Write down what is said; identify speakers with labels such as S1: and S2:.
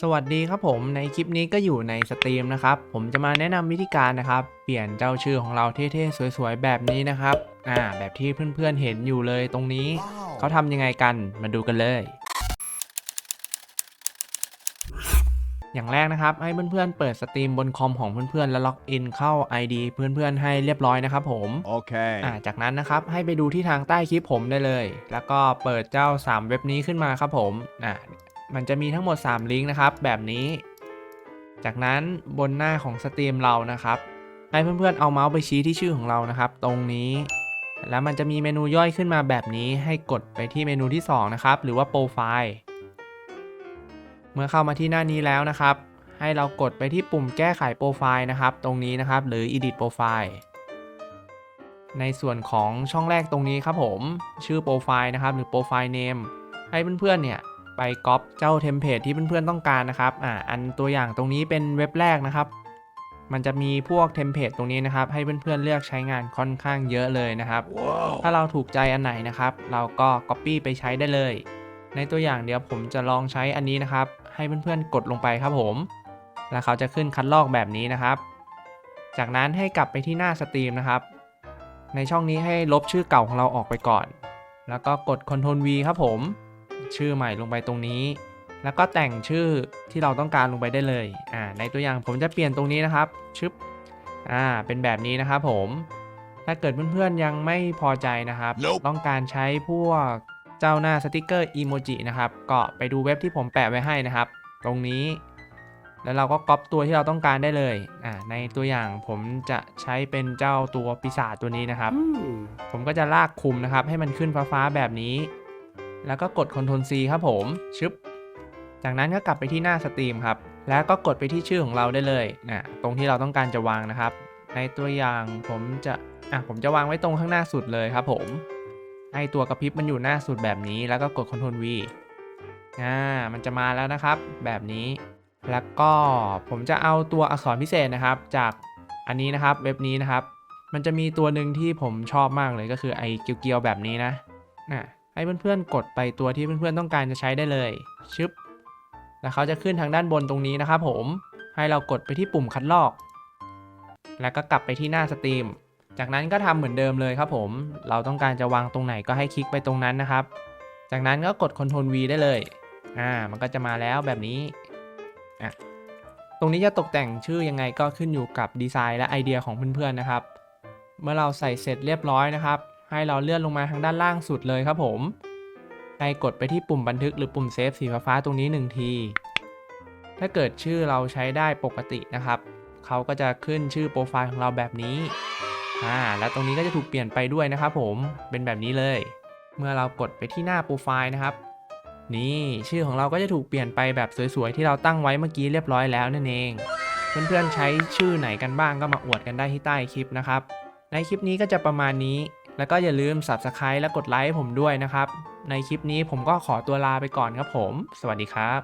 S1: สวัสดีครับผมในคลิปนี้ก็อยู่ในสตรีมนะครับ ผมจะมาแนะนำวิธีการนะครับ เปลี่ยนเจ้าชื่อของเราเท่ๆสวยๆ แบบนี้นะครับ อ่า แบบที่เพื่อนๆเห็นอยู่เลยตรงนี้ เขาทำยังไงกันมาดูกันเลย อย่างแรกนะครับ ให้เพื่อนๆเปิดสตรีมบนคอมของเพื่อนๆแล้วล็อกอินเข้า ID เพื่อนๆให้เรียบร้อยนะครับผม
S2: Okay.
S1: อ่าจากนั้นนะครับให้ไปดูที่ทางใต้คลิปผมได้เลย แล้วก็เปิดเจ้า 3 เว็บนี้ขึ้นมาครับผมอ่า มันจะมีทั้งหมด 3 ลิงก์นะครับ แบบนี้ จากนั้นบนหน้าของสตรีมเรานะครับให้เพื่อนๆเอาเมาส์ไปชี้ที่ชื่อของเรานะครับ ตรงนี้ แล้วมันจะมีเมนูย่อยขึ้นมาแบบนี้ให้กดไปที่เมนูที่ 2 นะครับ หรือว่าโปรไฟล์เมื่อเข้ามาที่หน้านี้แล้วนะครับ ให้เรากดไปที่ปุ่มแก้ไขโปรไฟล์นะครับ ตรงนี้นะครับ หรือ edit profile ในส่วนของช่องแรกตรงนี้ครับผม ชื่อโปรไฟล์นะครับ หรือโปรไฟล์เนมให้เพื่อนๆเนี่ย ไปก๊อปเจ้าเทมเพลตที่เพื่อนๆต้องการนะครับอ่าอันตัวอย่างตรงนี้เป็นเว็บแรกนะครับ มันจะมีพวกเทมเพลตตรงนี้นะครับ ให้เพื่อนๆเลือกใช้งานค่อนข้างเยอะเลยนะครับ
S2: Whoa.
S1: ถ้าเราถูกใจอันไหนนะครับ เราก็ Copy ไปใช้ได้เลย ในตัวอย่างเดี๋ยวผมจะลองใช้อันนี้นะครับ ให้เพื่อนๆกดลงไปครับผม แล้วเขาจะขึ้นคัดลอกแบบนี้นะครับ จากนั้นให้กลับไปที่หน้าสตรีมนะครับ ในช่องนี้ให้ลบชื่อเก่าของเราออกไปก่อน แล้วก็กด Ctrl V ครับผม ชื่อใหม่ลงไปตรงนี้ แล้วก็แต่งชื่อที่เราต้องการลงไปได้เลยอ่าในตัวอย่างผมจะเปลี่ยนตรงนี้นะครับชึบอ่าเป็นแบบนี้นะครับผมถ้าเกิดเพื่อนๆยังไม่พอใจนะครับ
S2: Nope
S1: ต้องการใช้พวกเจ้าหน้าสติกเกอร์อีโมจินะครับก็ไปดูเว็บที่ผมแปะไว้ให้นะครับ ตรงนี้ แล้วเราก็ก๊อปตัวที่เราต้องการได้เลยอ่าในตัวอย่างผมจะใช้เป็นเจ้าตัวปีศาจตัวนี้นะครับ ผมก็จะลากคุมนะครับ ให้มันขึ้นฟ้าๆแบบนี้ แล้วก็กด Ctrl C ครับผม ชึบ จากนั้นก็กลับไปที่หน้าสตรีมครับ แล้วก็กดไปที่ชื่อของเราได้เลยนะตรงที่เราต้องการจะวางนะครับ ในตัวอย่างผมจะ อะ ผมจะวางไว้ตรงข้างหน้าสุดเลยครับผม ให้ตัวกระพริบมันอยู่หน้าสุดแบบนี้ แล้วก็กด Ctrl V อ่า มันจะมาแล้วนะครับ แบบนี้ แล้วก็ผมจะเอาตัวอักษรพิเศษนะครับ จากอันนี้นะครับ เว็บนี้นะครับ มันจะมีตัวหนึ่งที่ผมชอบมากเลยก็คือไอ้เกียวๆแบบนี้นะนะ ให้เพื่อนๆ กดไปตัวที่เพื่อนๆ ต้องการจะใช้ได้เลย ชึบ แล้วเขาจะขึ้นทางด้านบนตรงนี้นะครับผม ให้เรากดไปที่ปุ่มคัดลอก แล้วก็กลับไปที่หน้าสตรีม จากนั้นก็ทำเหมือนเดิมเลยครับผม เราต้องการจะวางตรงไหนก็ให้คลิกไปตรงนั้นนะครับ จากนั้นก็กด Ctrl V ได้เลย อ่า มันก็จะมาแล้วแบบนี้ อะ ตรงนี้จะตกแต่งชื่อยังไงก็ขึ้นอยู่กับดีไซน์และไอเดียของเพื่อนๆ นะครับ เมื่อเราใส่เสร็จเรียบร้อยนะครับ ให้เราเลื่อนลงมาทางด้านล่างสุดเลยครับผมให้กดไปที่ปุ่มบันทึกหรือปุ่มเซฟสีฟ้าตรงนี้ 1 ที ถ้าเกิดชื่อเราใช้ได้ปกตินะครับ เขาก็จะขึ้นชื่อโปรไฟล์ของเราแบบนี้อ่าและตรงนี้ก็จะถูกเปลี่ยนไปด้วยนะครับผม เป็นแบบนี้เลย เมื่อเรากดไปที่หน้าโปรไฟล์นะครับ นี่ชื่อของเราก็จะถูกเปลี่ยนไปแบบสวยๆ ที่เราตั้งไว้เมื่อกี้เรียบร้อยแล้วนั่นเอง เพื่อนๆใช้ชื่อไหนกันบ้างก็มาอวดกันได้ที่ใต้คลิปนะครับ ในคลิปนี้ก็จะประมาณนี้ แล้วก็อย่าลืม Subscribe และกดไลค์ให้ผมด้วยนะครับ ในคลิปนี้ผมก็ขอตัวลาไปก่อนครับผม สวัสดีครับ